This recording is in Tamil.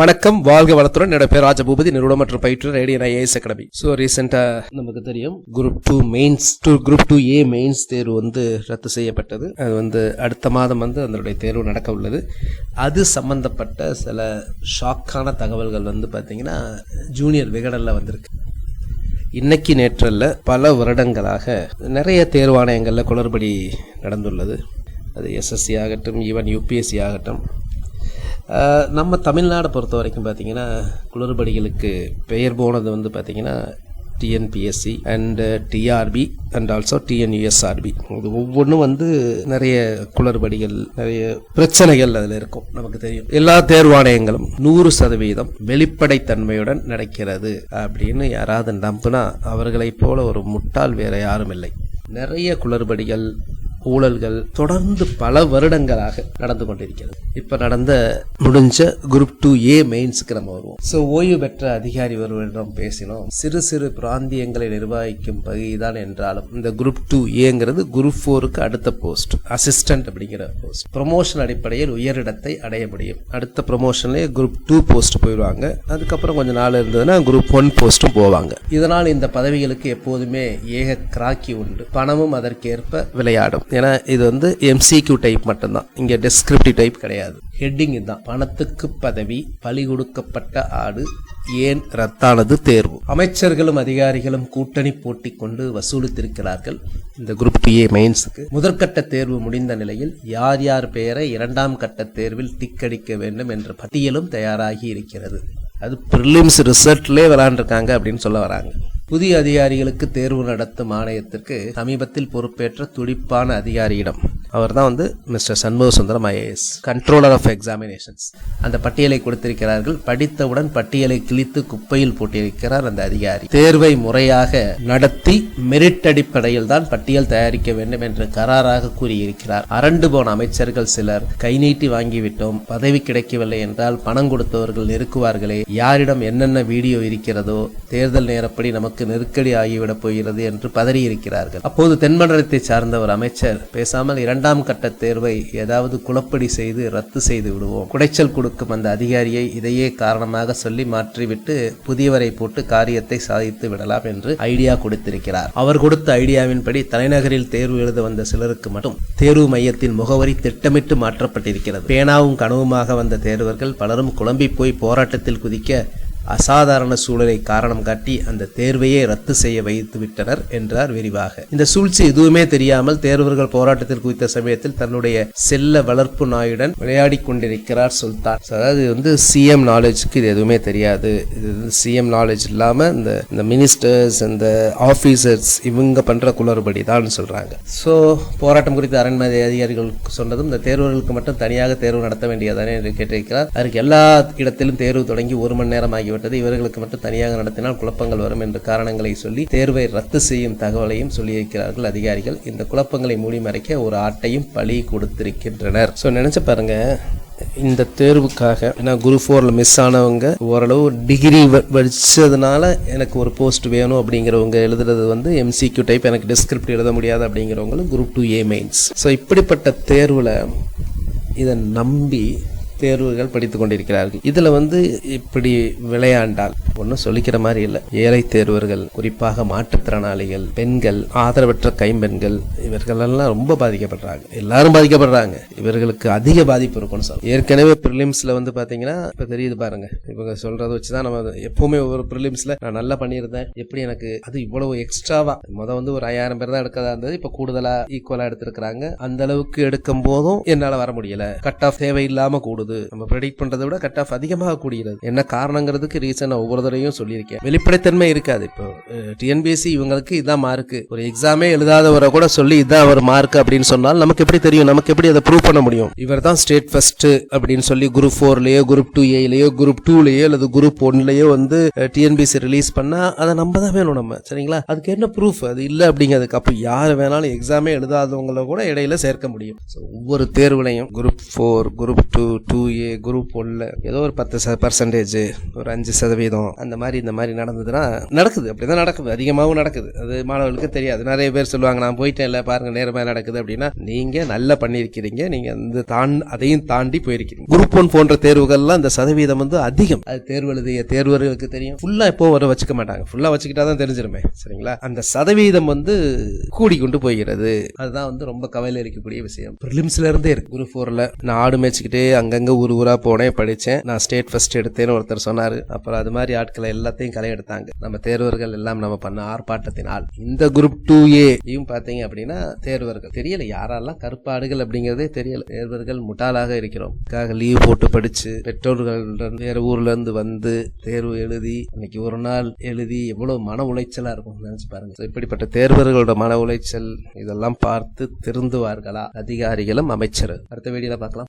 வணக்கம். வாழ்க வளத்துடன். என்னோட பேர் ராஜபூபதி. நிறுவனம் மற்றும் பயிற்று ரேடியன் ஐஏஎஸ் அகாடமி. ஸோ ரீசெண்டாக நமக்கு தெரியும் group two mains two group two A mains தேர்வு வந்து ரத்து செய்யப்பட்டது. அது வந்து அடுத்த மாதம் வந்து அதனுடைய தேர்வு நடக்க உள்ளது. அது சம்பந்தப்பட்ட சில ஷாக்கான தகவல்கள் வந்து பார்த்தீங்கன்னா ஜூனியர் விகடனில் வந்திருக்கு. இன்னைக்கு நேற்றல்ல பல வருடங்களாக நிறைய தேர்வாணையங்களில் குளறுபடி நடந்துள்ளது. அது எஸ்எஸ்சி ஆகட்டும் ஈவன் யூபிஎஸ்சி ஆகட்டும் நம்ம தமிழ்நாடை பொறுத்த வரைக்கும் பார்த்தீங்கன்னா குளறுபடிகளுக்கு பெயர் போனது வந்து பார்த்தீங்கன்னா TNPSC and TRB and also TNUSRB இது ஒவ்வொன்றும் வந்து நிறைய குளறுபடிகள் நிறைய பிரச்சனைகள் அதில் இருக்கும் நமக்கு தெரியும். எல்லா தேர்வாணையங்களும் நூறு சதவீதம் வெளிப்படைத்தன்மையுடன் நடக்கிறது அப்படின்னு யாராவது நம்புனா அவர்களைப் போல ஒரு முட்டாள் வேற யாரும் இல்லை. நிறைய குளறுபடிகள் ஊழல்கள் தொடர்ந்து பல வருடங்களாக நடந்து கொண்டிருக்கிறது. இப்ப நடந்த முடிஞ்ச குரூப் டூ ஏ மெயின்ஸுக்கு நம்ம வருவோம். ஸோ ஓய்வு பெற்ற அதிகாரி ஒருவரிடம் பேசினோம். சிறு சிறு பிராந்தியங்களை நிர்வகிக்கும் பகுதிதான் என்றாலும் இந்த குரூப் டூ ஏங்கிறது குரூப் ஃபோருக்கு அடுத்த போஸ்ட் அசிஸ்டன்ட் அப்படிங்கிற போஸ்ட் ப்ரொமோஷன் அடிப்படையில் உயரிடத்தை அடைய முடியும். அடுத்த ப்ரொமோஷன்லேயே குரூப் டூ போஸ்ட் போயிடுவாங்க. அதுக்கப்புறம் கொஞ்ச நாள் இருந்ததுன்னா குரூப் ஒன் போஸ்ட்டும் போவாங்க. இதனால் இந்த பதவிகளுக்கு எப்போதுமே ஏக கிராக்கி உண்டு. பணமும் அதற்கேற்ப விளையாடும். ஏன்னா இது வந்து எம்சிக்யூ டைப் மட்டும்தான். இங்கே டெஸ்கிரிப்டிவ் டைப் கிடையாது. ஹெட்டிங் இதுதான். பணத்துக்கு பதவி பலி கொடுக்கப்பட்ட ஆடு ஏன் ரத்தானது தேர்வு? அமைச்சர்களும் அதிகாரிகளும் கூட்டணி போட்டி கொண்டு வசூலித்திருக்கிறார்கள். இந்த குரூப் ஏ மெயின்ஸுக்கு முதற்கட்ட தேர்வு முடிந்த நிலையில் யார் யார் பெயரை இரண்டாம் கட்ட தேர்வில் டிக் அடிக்க வேண்டும் என்ற பட்டியலும் தயாராகி இருக்கிறது. அது ப்ரிலிம்ஸ் ரிசல்ட்லேயே விளாண்டுருக்காங்க அப்படின்னு சொல்ல வராங்க. புதிய அதிகாரிகளுக்கு தேர்வு நடத்தும் ஆணையத்திற்கு சமீபத்தில் பொறுப்பேற்ற துடிப்பான அதிகாரியிடம் அவர் தான் வந்து mister Shanmuga Sundaram IAS controller of examinations அந்த பட்டியலை கொடுத்திருக்கிறார்கள். படித்தவுடன் பட்டியலை கிழித்து குப்பையில் போட்டிருக்கிறார் அந்த அதிகாரி. தேர்வை முறையாக நடத்தி மெரிட் அடிப்படையில் தான் பட்டியல் தயாரிக்க வேண்டும் என்று கராராக கூறியிருக்கிறார். அரண்டு போன அமைச்சர்கள் சிலர் கை நீட்டி வாங்கிவிட்டோம். பதவி கிடைக்கவில்லை என்றால் பணம் கொடுத்தவர்கள் நெருக்குவார்களே. யாரிடம் என்னென்ன வீடியோ இருக்கிறதோ தேர்தல் நேரப்படி நமக்கு நெருக்கடி ஆகிவிடப் போகிறது என்று பதறியிருக்கிறார்கள். அப்போது தென்மண்டலத்தை சார்ந்த ஒரு அமைச்சர் பேசாமல் இரண்டு இரண்டாம் கட்ட தேர்வை ஏதாவது குழப்படி செய்து ரத்து செய்து விடுவோம். குடைச்சல் கொடுக்கும் அந்த அதிகாரியை இதையே காரணமாக சொல்லி மாற்றிவிட்டு புதியவரை போட்டு காரியத்தை சாதித்து விடலாம் என்று ஐடியா கொடுத்திருக்கிறார். அவர் கொடுத்த ஐடியாவின்படி தலைநகரில் தேர்வு எழுத வந்த சிலருக்கு மட்டும் தேர்வு மையத்தின் முகவரி திட்டமிட்டு மாற்றப்பட்டிருக்கிறது. பேனாவும் கனவுமாக வந்த தேர்வர்கள் பலரும் குழம்பி போய் போராட்டத்தில் குதிக்க அசாதாரண சூழலை காரணம் காட்டி அந்த தேர்வையே ரத்து செய்ய வைத்து விட்டனர் என்றார் விரிவாக. இந்த சூழ்ச்சி எதுவுமே தெரியாமல் தேர்வர்கள் போராட்டத்தில் குவித்த சமயத்தில் தன்னுடைய செல்ல வளர்ப்பு நாயுடன் விளையாடி கொண்டிருக்கிறார் சுல்தான். அதாவது வந்து சிஎம் நாலேஜுக்கு இது எதுவுமே தெரியாது. இது வந்து சிஎம் நாலேஜ் இல்லாம இந்த இந்த மினிஸ்டர்ஸ் இந்த ஆபீசர்ஸ் இவங்க பண்ற குளறுபடி தான் சொல்றாங்க. ஸோ போராட்டம் குறித்து அரண்மனை அதிகாரிகள் சொன்னதும் இந்த தேர்வர்களுக்கு மட்டும் தனியாக தேர்வு நடத்த வேண்டியதானே என்று கேட்டிருக்கிறார். அதற்கு எல்லா இடத்திலும் தேர்வு தொடங்கி ஒரு மணி நேரம் ஆகிவிட்டது. இவர்களுக்கு மட்டும் தனியாக நடத்தினால் குழப்பங்கள் வரும் என்ற காரணங்களை சொல்லி தேர்வை ரத்து செய்யும் தகவலையும் சொல்லியிருக்கிறார்கள் அதிகாரிகள். இந்த குழப்பங்களை மூடி மறைக்க ஒரு ஆட்டையும் பழி கொடுத்திருக்கின்றனர். ஸோ நினைச்சு பாருங்க. இந்த தேர்வுக்காக ஏன்னா குரு ஃபோரில் மிஸ் ஆனவங்க ஓரளவு டிகிரி வச்சதுனால எனக்கு ஒரு போஸ்ட் வேணும் அப்படிங்கிறவங்க எழுதுறது வந்து எம்சிக்யூ டைப் எனக்கு டிஸ்கிரிப்ட் எழுத முடியாது அப்படிங்கிறவங்களும் group two A mains so இப்படிப்பட்ட தேர்வில் இதை நம்பி தேர்வுகள் படித்துக் கொண்டிருக்கிறார்கள். இதுல வந்து இப்படி விளையாண்டால் ஒன்றும் சொல்லிக்கிற மாதிரி இல்லை. ஏழை தேர்வர்கள் குறிப்பாக மாற்றுத்திறனாளிகள் பெண்கள் ஆதரவற்ற கைம்பெண்கள் இவர்களெல்லாம் ரொம்ப பாதிக்கப்படுறாங்க. எல்லாரும் பாதிக்கப்படுறாங்க. இவர்களுக்கு அதிக பாதிப்பு இருக்கும்னு சொல்ல ஏற்கனவே ப்ரிலிம்ஸ்ல வந்து பாத்தீங்கன்னா இப்ப தெரியுது பாருங்க. இவங்க சொல்றதை வச்சுதான் நம்ம எப்போவுமே எப்பவுமே ஒவ்வொரு ப்ரிலிம்ஸ்ல நான் நல்லா பண்ணியிருந்தேன். எப்படி எனக்கு அது இவ்வளவு எக்ஸ்ட்ராவா முத வந்து ஒரு ஐயாயிரம் பேர் தான் எடுக்கதா இருந்தது. இப்ப கூடுதலா ஈக்குவலா எடுத்திருக்கிறாங்க. அந்த அளவுக்கு எடுக்கும் போதும் என்னால வர முடியல. கட் ஆஃப் தேவையில்லாம கூடுது. நம்ம ப்ரெடிக்ட் பண்றதை விட கட் ஆஃப் அதிகமாக கூடுகிறது. என்ன காரணங்கிறதுக்கு ரீசன் நான் ஒவ்வொரு தடவையும் சொல்லியிருக்கேன். வெளிப்படைத்தன்மை இருக்காது இப்போ. டிஎன்பிஎஸ்சி இவங்களுக்கு இதான் மார்க்கு ஒரு எக்ஸாமே எழுதாதவரை கூட சொல்லி இதான் ஒரு மார்க் அப்படின்னு சொன்னால் நமக்கு எப்படி தெரியும்? நமக்கு எப்படி அதை ப்ரூவ் பண்ண முடியும்? இவர் தான் ஸ்டேட் ஃபர்ஸ்ட் அப்படின்னு சொல்லி குரூப் ஃபோர்லயோ குரூப் டூ ஏலயோ குரூப் டூலயோ அல்லது குரூப் ஒன்லயோ வந்து டிஎன்பிஎஸ்சி ரிலீஸ் பண்ணா அதை நம்ம தான் வேணும் நம்ம. சரிங்களா? அதுக்கு என்ன ப்ரூஃப் அது இல்லை அப்படிங்கிறதுக்கு அப்போ யார் வேணாலும் எக்ஸாமே எழுதாதவங்கள கூட இடையில சேர்க்க முடியும். ஒவ்வொரு தேர்வுலையும் group four group two two A group ஒன்ல ஏதோ ஒரு பத்து பர்சன்டேஜ் ஒரு அஞ்சு சதவீதம் அந்த மாதிரி இந்த மாதிரி நடந்ததுன்னா நடக்குது. அப்படிதான் நடக்குது. அதிகமாகவும் நடக்குது. அது மாணவர்களுக்கு தெரியாது. நிறைய பேர் சொல்லுவாங்க நான் போயிட்டேன் இல்லை பாருங்க நேரமாக நடக்குது. அப்படின்னா நீங்க நல்லா பண்ணியிருக்கிறீங்க. நீங்க இந்த தான் அதையும் தாண்டி போயிருக்கீங்க குரூப் ஒன் போன்ற தேர்வுகள்லாம் இந்த சதவீதம் வந்து அதிகம். அது தேர்வு எழுதிய தேர்வர்களுக்கு தெரியும். ஃபுல்லா எப்போ வர வச்சுக்க மாட்டாங்க. ஃபுல்லா வச்சுக்கிட்டா தான் தெரிஞ்சிருமே. சரிங்களா? அந்த சதவீதம் வந்து கூடிக்கொண்டு போகிறது. அதுதான் வந்து ரொம்ப கவலை இருக்கக்கூடிய விஷயம். ப்ரிலிம்ஸ்ல இருந்தே இருக்கு. குரூப் ஃபோர்ல நான் ஆடு மேய்ச்சிக்கிட்டே அங்கங்க ஊர் ஊரா போனேன் படித்தேன் நான் ஸ்டேட் ஃபர்ஸ்ட் எடுத்தேன்னு ஒருத்தர் சொன்னார். அப்புறம் அது மாதிரி ஆட்களை எல்லாத்தையும் களை எடுத்தாங்க நம்ம தேர்வர்கள் எல்லாம் நம்ம பண்ண ஆர்ப்பாட்டத்தினால். இந்த குரூப் டூ ஏயும் பார்த்தீங்க அப்படின்னா தேர்வர்கள். தெரியல யாரெல்லாம் கருப்பாடுகள் அப்படிங்கிறதே தெரியல. தேர்வர்கள் முட்டாளாக இருக்கிறோம். அதுக்காக லீவ் போட்டு படிச்சு பெற்றோர்கள் வேற ஊர்ல இருந்து வந்து தேர்வு எழுதி இன்னைக்கு ஒரு நாள் எழுதி எவ்வளவு மன உளைச்சலா இருக்கும் நினைச்சு பாருங்க. இப்படிப்பட்ட தேர்வர்களோட மன உளைச்சல் இதெல்லாம் பார்த்து திருந்துவார்களா? அதிகாரிகளும் அமைச்சர் அடுத்த வீடியோல பார்க்கலாம்.